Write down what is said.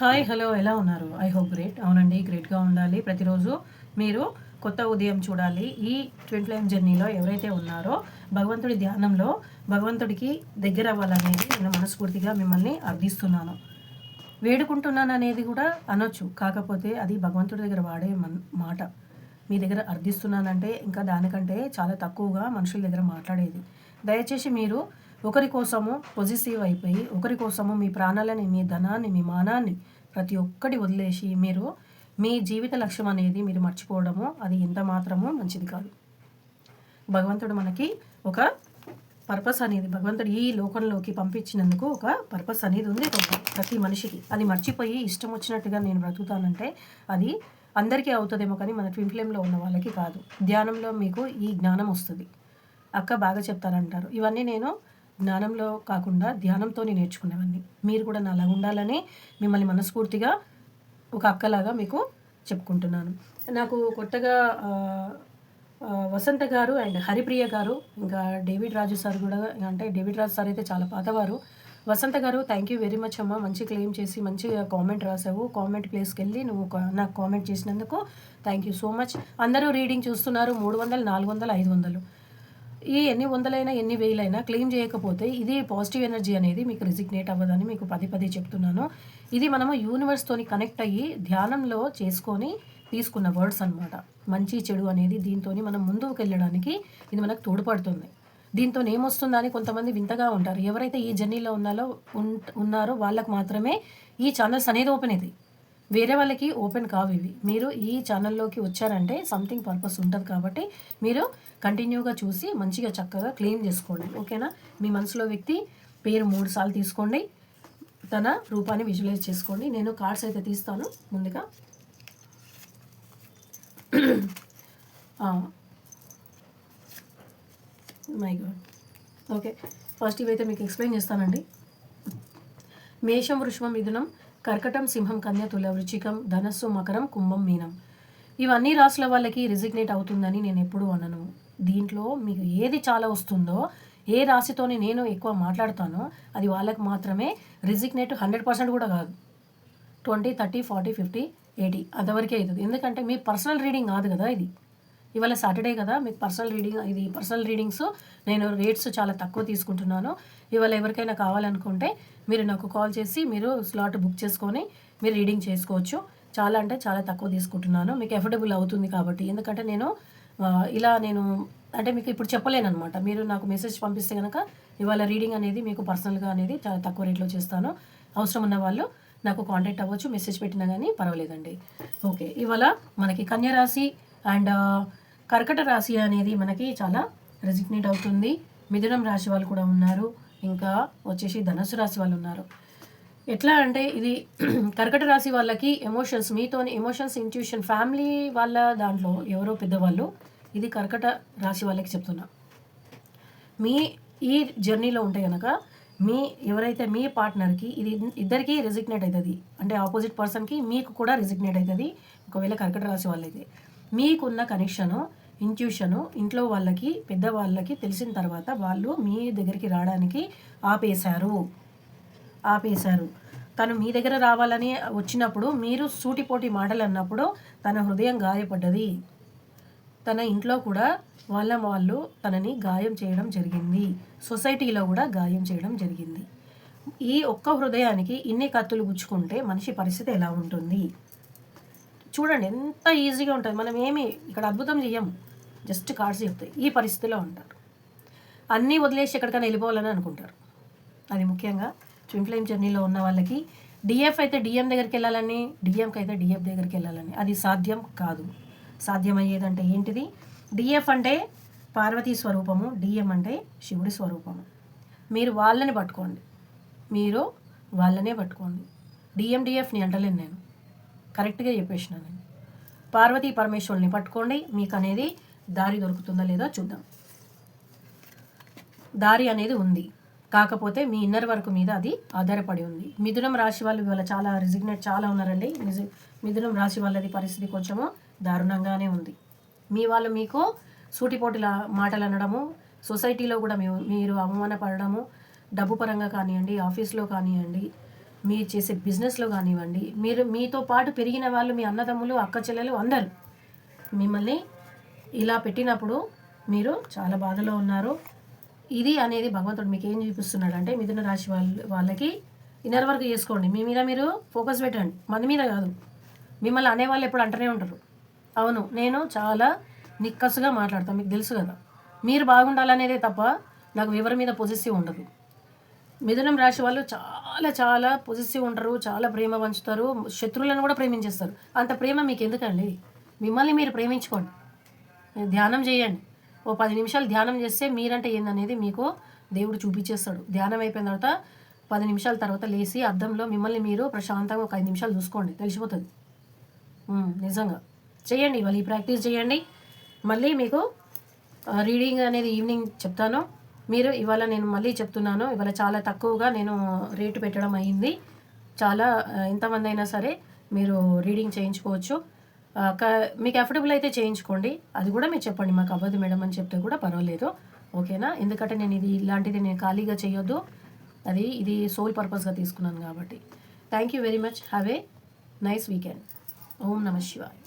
Hi hello ఎలా ఉన్నారు? I hope great అవునండి గ్రేట్గా ఉండాలి. ప్రతిరోజు మీరు కొత్త ఉదయం చూడాలి. ఈ ట్విన్ ఫ్లేమ్ జర్నీలో ఎవరైతే ఉన్నారో భగవంతుడి ధ్యానంలో భగవంతుడికి దగ్గర అవ్వాలనేది నేను మనస్ఫూర్తిగా మిమ్మల్ని అర్థిస్తున్నాను. వేడుకుంటున్నాను అనేది కూడా అనొచ్చు. కాకపోతే అది భగవంతుడి దగ్గర వాడే మన్ మాట. మీ దగ్గర అర్థిస్తున్నానంటే ఇంకా దానికంటే చాలా తక్కువగా మనుషుల దగ్గర మాట్లాడేది. దయచేసి మీరు ఒకరి కోసము పొజిటివ్ అయిపోయి ఒకరి కోసము మీ ప్రాణాలని మీ ధనాన్ని మీ మానాన్ని ప్రతి ఒక్కటి వదిలేసి మీరు మీ జీవిత లక్ష్యం అనేది మీరు మర్చిపోవడము అది ఎంత మాత్రము మంచిది కాదు. భగవంతుడు మనకి ఒక పర్పస్ అనేది భగవంతుడు ఈ లోకంలోకి పంపించినందుకు ఒక పర్పస్ అనేది ఉంది. ప్రతి మనిషికి అది మర్చిపోయి ఇష్టం వచ్చినట్టుగా నేను బ్రతుకుతానంటే అది అందరికీ అవుతుందేమో కానీ మన ట్విన్ ఫ్లేమ్లో ఉన్న వాళ్ళకి కాదు. ధ్యానంలో మీకు ఈ జ్ఞానం వస్తుంది. అక్క బాగా చెప్తారంటారు ఇవన్నీ నేను జ్ఞానంలో కాకుండా ధ్యానంతో నేను నేర్చుకునేవన్నీ మీరు కూడా నాలా ఉండాలని మిమ్మల్ని మనస్ఫూర్తిగా ఒక అక్కలాగా మీకు చెప్పుకుంటున్నాను. నాకు కొత్తగా వసంత గారు అండ్ హరిప్రియ గారు ఇంకా డేవిడ్ రాజు సార్ కూడా అంటే డేవిడ్ రాజు సార్ అయితే చాలా పాతవారు. వసంత గారు థ్యాంక్ యూ వెరీ మచ్ అమ్మ. మంచి క్లెయిమ్ చేసి మంచిగా కామెంట్ రాసావు. కామెంట్ ప్లేస్కి వెళ్ళి నువ్వు నాకు కామెంట్ చేసినందుకు థ్యాంక్ యూ సో మచ్ అందరూ రీడింగ్ చూస్తున్నారు మూడు వందలు నాలుగు వందలు ఐదు వందలు. ఈ ఎన్ని వందలైనా ఎన్ని వేలైనా క్లెయిమ్ చేయకపోతే ఇది పాజిటివ్ ఎనర్జీ అనేది మీకు రిజిగ్నేట్ అవ్వదని మీకు పదే పదే చెప్తున్నాను. ఇది మనము యూనివర్స్తోని కనెక్ట్ అయ్యి ధ్యానంలో చేసుకొని తీసుకున్న వర్డ్స్ అన్నమాట. మంచి చెడు అనేది దీంతో మనం ముందుకు వెళ్ళడానికి ఇది మనకు తోడ్పడుతుంది. దీంతో ఏమొస్తుందని కొంతమంది వింతగా ఉంటారు. ఎవరైతే ఈ జర్నీలో ఉన్నారో ఉన్నారో వాళ్ళకు మాత్రమే ఈ ఛానల్స్ అనేది ఓపెన్ అయితే వేరే వాళ్ళకి ఓపెన్ కావు ఇవి. మీరు ఈ ఛానల్లోకి వచ్చారంటే సంథింగ్ పర్పస్ ఉంటుంది కాబట్టి మీరు కంటిన్యూగా చూసి మంచిగా చక్కగా క్లెయిమ్ చేసుకోండి. ఓకేనా? మీ మనసులో వ్యక్తి పేరు మూడు సార్లు తీసుకోండి. తన రూపాన్ని విజువలైజ్ చేసుకోండి. నేను కార్డ్స్ అయితే తీస్తాను ముందుగా. My God. ఓకే. ఫస్ట్ ఇవైతే మీకు ఎక్స్ప్లెయిన్ చేస్తానండి. మేషం వృషభం మిథునం కర్కటం సింహం కన్య తుల వృచ్చికం ధనస్సు మకరం కుంభం మీనం. ఇవన్నీ రాసుల వాళ్ళకి రిజిగ్నేట్ అవుతుందని నేను ఎప్పుడూ అనను. దీంట్లో మీకు ఏది చాలా వస్తుందో ఏ రాశితోని నేను ఎక్కువ మాట్లాడతానో అది వాళ్ళకి మాత్రమే రిజిగ్నేట్ హండ్రెడ్ పర్సెంట్ కూడా కాదు. Twenty thirty forty fifty eighty అంతవరకే అవుతుంది. ఎందుకంటే మీ పర్సనల్ రీడింగ్ కాదు కదా ఇది. ఇవాళ సాటర్డే కదా మీకు పర్సనల్ రీడింగ్ ఇది పర్సనల్ రీడింగ్స్ నేను రేట్స్ చాలా తక్కువ తీసుకుంటున్నాను. ఇవాళ ఎవరికైనా కావాలనుకుంటే మీరు నాకు కాల్ చేసి మీరు స్లాట్ బుక్ చేసుకొని మీరు రీడింగ్ చేసుకోవచ్చు. చాలా అంటే చాలా తక్కువ తీసుకుంటున్నాను. మీకు ఎఫర్డబుల్ అవుతుంది కాబట్టి. ఎందుకంటే నేను ఇలా నేను అంటే మీకు ఇప్పుడు చెప్పలేను అనమాట మీరు నాకు మెసేజ్ పంపిస్తే కనుక ఇవాళ రీడింగ్ అనేది మీకు పర్సనల్గా అనేది చాలా తక్కువ రేట్లో చేస్తాను. అవసరం ఉన్న వాళ్ళు నాకు కాంటాక్ట్ అవ్వచ్చు మెసేజ్ పెట్టినా కానీ పర్వాలేదండి. ఓకే ఇవాళ మనకి కన్యరాశి అండ్ కర్కట రాశి అనేది మనకి చాలా రెసిగ్నేట్ అవుతుంది. మిథునం రాశి వాళ్ళు కూడా ఉన్నారు. ఇంకా వచ్చేసి ధనుసు రాశి వాళ్ళు ఉన్నారు. ఎట్లా అంటే ఇది కర్కట రాశి వాళ్ళకి ఎమోషన్స్ మీతోని ఎమోషన్స్ ఇంట్యూషన్ ఫ్యామిలీ వాళ్ళ దాంట్లో ఎవరో పెద్దవాళ్ళు ఇది కర్కట రాశి వాళ్ళకి చెప్తున్నా. మీ ఈ జర్నీలో ఉంటే కనుక మీ ఎవరైతే మీ పార్ట్నర్కి ఇది ఇద్దరికీ రెజిగ్నేట్ అవుతుంది. అంటే ఆపోజిట్ పర్సన్కి మీకు కూడా రిజిగ్నేట్ అవుతుంది. ఒకవేళ కర్కట రాశి వాళ్ళైతే. మీకున్న కనెక్షను ఇంట్యూషను ఇంట్లో వాళ్ళకి పెద్దవాళ్ళకి తెలిసిన తర్వాత వాళ్ళు మీ దగ్గరికి రావడానికి ఆపేశారు. ఆపేశారు. తను మీ దగ్గర రావాలని వచ్చినప్పుడు మీరు సూటిపోటి మాటలు అన్నప్పుడు తన హృదయం గాయపడ్డది. తన ఇంట్లో కూడా వాళ్ళ వాళ్ళు తనని గాయం చేయడం జరిగింది. సొసైటీలో కూడా గాయం చేయడం జరిగింది. ఈ ఒక్క హృదయానికి ఇన్ని కత్తులు గుచ్చుకుంటే మనిషి పరిస్థితి ఎలా ఉంటుంది? చూడండి ఎంత ఈజీగా ఉంటుంది. మనం ఏమి ఇక్కడ అద్భుతం చెయ్యము జస్ట్ కార్డ్స్ చెప్తాయి ఈ పరిస్థితిలో ఉంటారు. అన్నీ వదిలేసి ఎక్కడికైనా వెళ్ళిపోవాలని అనుకుంటారు. అది ముఖ్యంగా ట్విన్ ఫ్లేమ్ జర్నీలో ఉన్న వాళ్ళకి డిఎఫ్ అయితే డిఎం దగ్గరికి వెళ్ళాలని డిఎంకి అయితే డిఎఫ్ దగ్గరికి వెళ్ళాలని. అది సాధ్యం కాదు. సాధ్యమయ్యేదంటే ఏంటిది? డిఎఫ్ అంటే పార్వతీ స్వరూపము డిఎం అంటే శివుడి స్వరూపము. మీరు వాళ్ళని పట్టుకోండి. మీరు వాళ్ళనే పట్టుకోండి. డిఎం డిఎఫ్ని అంటలేను నేను. కరెక్ట్గా చెప్పేసినాను. పార్వతీ పరమేశ్వరుని పట్టుకోండి మీకు అనేది దారి దొరుకుతుందా లేదో చూద్దాం. దారి అనేది ఉంది. కాకపోతే మీ ఇన్నర్ వర్క్ మీద అది ఆధారపడి ఉంది. మిథునం రాశి వాళ్ళు ఇవాళ చాలా రిజిగ్నేట్ చాలా ఉన్నారండి. మిథునం రాశి వాళ్ళది పరిస్థితి కొంచెము దారుణంగానే ఉంది. మీ వాళ్ళు మీకు సూటిపోటిల మాటలు అనడము సొసైటీలో కూడా మీరు అవమానపడడము డబ్బు పరంగా కానివ్వండి ఆఫీస్లో కానివ్వండి మీరు చేసే బిజినెస్లో కానివ్వండి మీరు మీతో పాటు పెరిగిన వాళ్ళు మీ అన్నదమ్ములు అక్క చెల్లెలు అందరు మిమ్మల్ని ఇలా పెట్టినప్పుడు మీరు చాలా బాధలో ఉన్నారు. ఇది అనేది భగవంతుడు మీకు ఏం చూపిస్తున్నాడు అంటే మిథున రాశి వాళ్ళ వాళ్ళకి ఇన్నర్ వర్క్ చేసుకోండి. మీ మీద మీరు ఫోకస్ పెట్టండి. మన మీద కాదు. మిమ్మల్ని అనేవాళ్ళు ఎప్పుడు అంటూనే ఉంటారు అవును నేను చాలా నిక్కసుగా మాట్లాడతాను మీకు తెలుసు కదా. మీరు బాగుండాలనేదే తప్ప నాకు వివరం మీద పొజిసివ్ ఉండదు. మిథునం రాశి వాళ్ళు చాలా చాలా పొజిటివ్ ఉంటారు చాలా ప్రేమ పంచుతారు శత్రువులను కూడా ప్రేమించేస్తారు. అంత ప్రేమ మీకు ఎందుకండి? మిమ్మల్ని మీరు ప్రేమించుకోండి. ధ్యానం చేయండి. ఓ పది నిమిషాలు ధ్యానం చేస్తే మీరంటే ఏందనేది మీకు దేవుడు చూపించేస్తాడు. ధ్యానం అయిపోయిన తర్వాత పది నిమిషాల తర్వాత లేచి అద్దంలో మిమ్మల్ని మీరు ప్రశాంతంగా ఒక ఐదు నిమిషాలు చూసుకోండి. తెలిసిపోతుంది. నిజంగా. చేయండి మళ్ళీ ఈ ప్రాక్టీస్ చేయండి. మళ్ళీ మీకు రీడింగ్ అనేది ఈవినింగ్ చెప్తాను. మీరు ఇవాళ నేను మళ్ళీ చెప్తున్నాను ఇవాళ చాలా తక్కువగా నేను రేటు పెట్టడం అయింది. చాలా ఎంతమంది అయినా సరే మీరు రీడింగ్ చేయించుకోవచ్చు. మీకు అఫోర్డబుల్ అయితే చేయించుకోండి. అది కూడా మీరు చెప్పండి మాకు అవ్వదు మేడం అని చెప్తే కూడా పర్వాలేదు. ఓకేనా? ఎందుకంటే నేను ఇది ఇలాంటిది నేను ఖాళీగా చేయొద్దు. అది ఇది సోల్ పర్పస్గా తీసుకున్నాను కాబట్టి. Thank you very much have a nice weekend ఓం నమ శివాయ్.